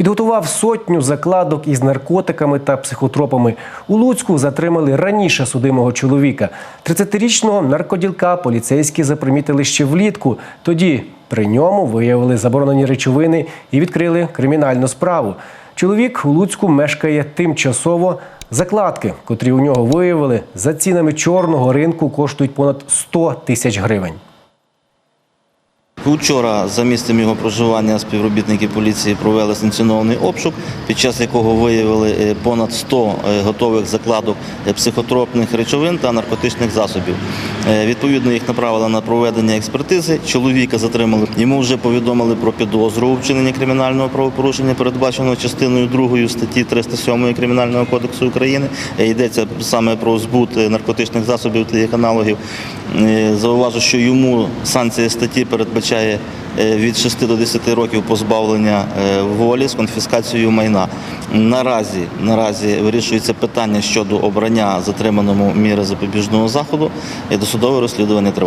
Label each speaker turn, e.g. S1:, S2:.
S1: Підготував сотню закладок із наркотиками та психотропами. У Луцьку затримали раніше судимого чоловіка. 30-річного наркоділка поліцейські запримітили ще влітку. Тоді при ньому виявили заборонені речовини і відкрили кримінальну справу. Чоловік у Луцьку мешкає тимчасово. Закладки, котрі у нього виявили, за цінами чорного ринку коштують понад 100 тисяч гривень.
S2: Учора за місцем його проживання співробітники поліції провели санкціонований обшук, під час якого виявили е, понад 100 е, готових закладок е, психотропних речовин та наркотичних засобів. Е, Відповідно, їх направили на проведення експертизи. Чоловіка затримали. Йому вже повідомили про підозру у вчиненні кримінального правопорушення, передбаченого частиною 2 статті 307 Кримінального кодексу України. Е, Йдеться саме про збут е, наркотичних засобів та їх аналогів. Зауважу, що йому санкція статті передбачає від 6 до 10 років позбавлення волі з конфіскацією майна. Наразі, наразі вирішується питання щодо обрання затриманому міри запобіжного заходу. І Досудове розслідування триває.